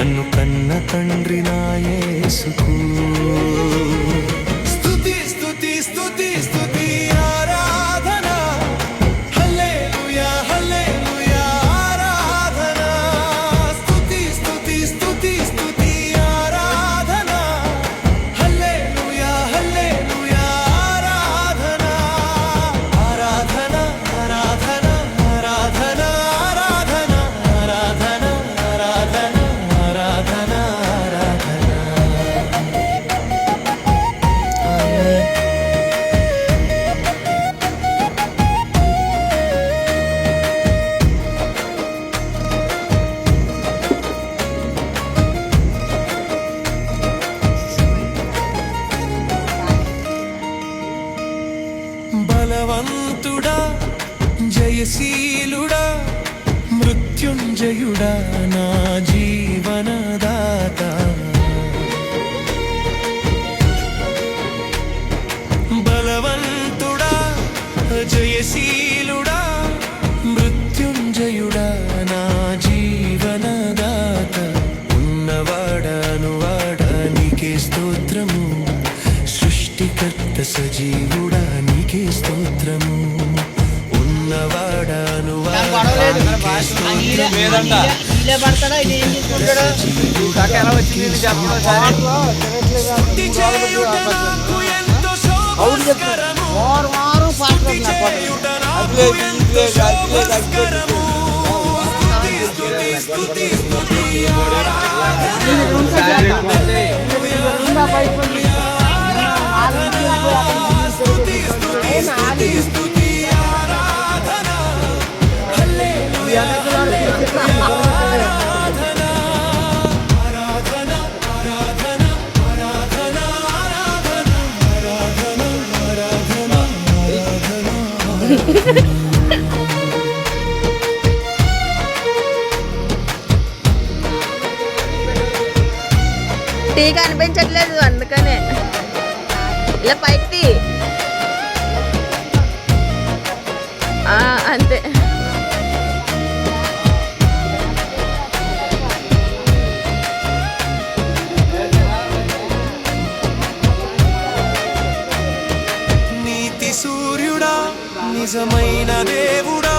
నన్ను కన్న తండ్రి నా విజయుడా లేదంట ఇలా పడతాడా? ఇది ఏం తీసుకుంటాడు కాక ఎలా వచ్చింది అవును టీ కనిపించట్లేదు అందుకనే. ఇలా పైకి అంతే. నిజమైన దేవుడా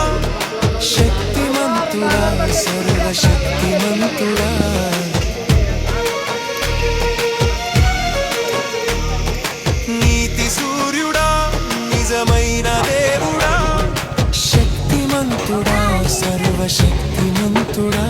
శక్తిమంతుడా సర్వశక్తిమంతుడా. నీతి సూర్యుడా నిజమైన దేవుడా శక్తిమంతుడా సర్వశక్తిమంతుడా.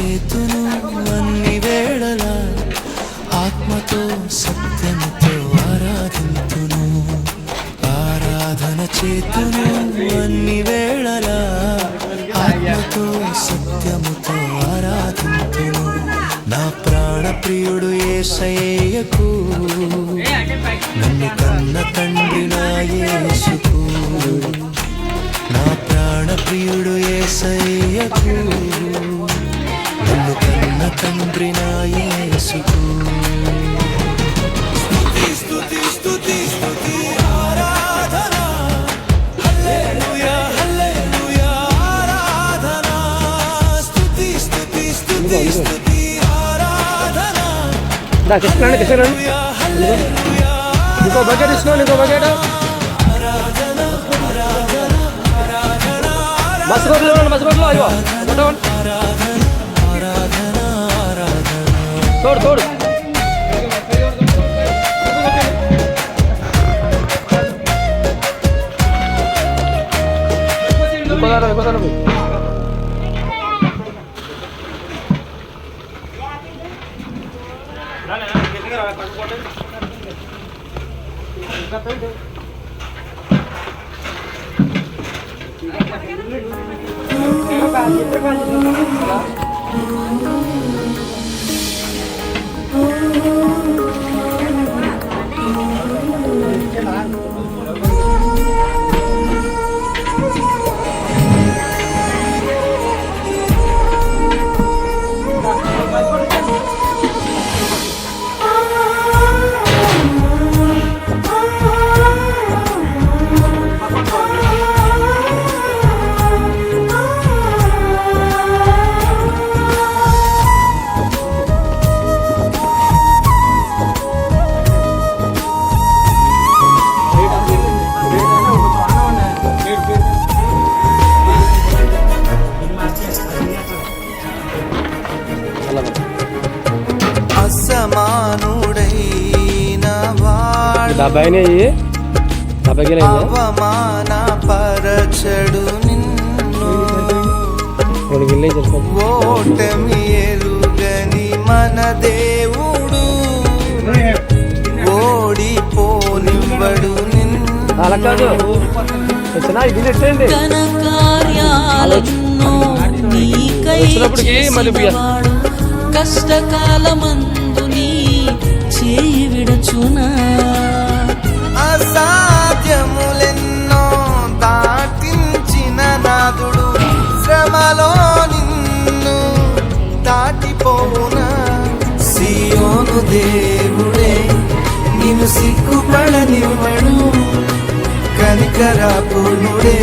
చేతును అన్ని వేళల ఆత్మతో సత్యంతో ఆరాధించును ఆరాధన చేతును అన్ని వేళల ఆత్మతో సత్యముతో ఆరాధించును నా ప్రాణ ప్రియుడు ఏసయ్యకు నన్ను కన్న తండ్రి నా నా ప్రాణ ప్రియుడు ఏసయ్యకు తండ్రి నా స్తుతి స్తుతి స్తుతి ఆరాధన హల్లెలూయా హల్లెలూయా ఆరాధన స్తుతి స్తుతి స్తుతి స్తుతి ఆరాధన దా కృష్ణ కృష్ణ ఇంకో బకెట్ ఇస్తున్నాను ఇంకో బకెట్. బస్ రోడ్లో బస్ రోడ్లో అయ్యో ದೊಡ್ಡ ದೊಡ್ಡ Thank you. డెబ్బైనే డెబ్బైకి అవమాన పరచడు నిన్ను. రెండు గిన్నె చేసుకో ఓటమి ఎరుగని మన దేవుడు. ఓడిపోనివ్వడు నిన్ను. కష్టకాలమందు నీ చేయి విడచునా? అసాధ్యములెన్నో దాటించిన నాదుడు శ్రమలో నిన్ను దాటిపోవునా? సియోను దేవుడే నిన్ను సిగ్గుపడనివ్వడు. కనికరాపునుడే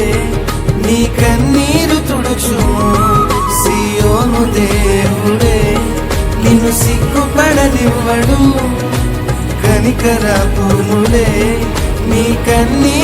నీ కన్నీరు తుడుచు సియోను దేవుడే నిన్ను సిగ్గుపడనివ్వడు. కనికరాపునుడే నీ కన్నీరు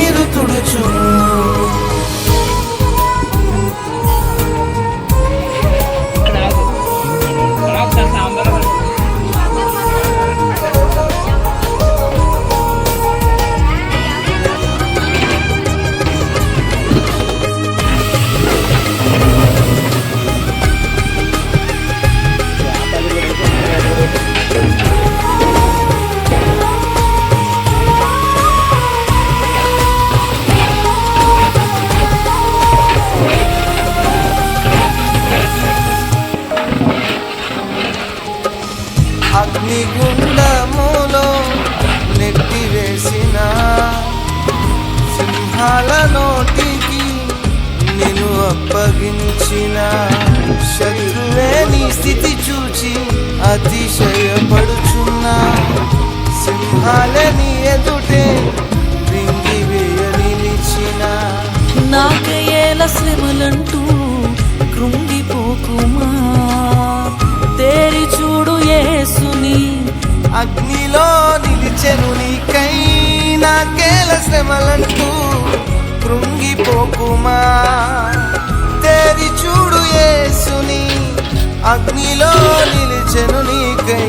నిలిచెను నీకై నాకేల శ్రమలంటూ కృంగిపోకుమా? తేరి చూడు యేసుని అగ్నిలో నిలిచెను నీకై.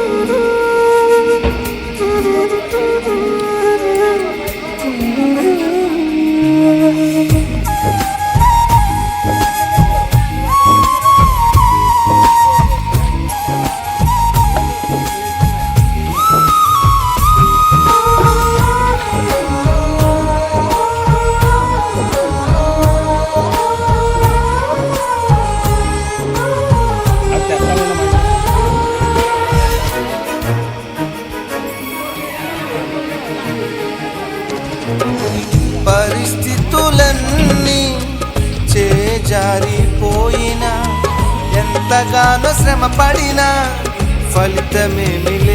శ్రమ పడినా ఫలితమేమి లేకున్నా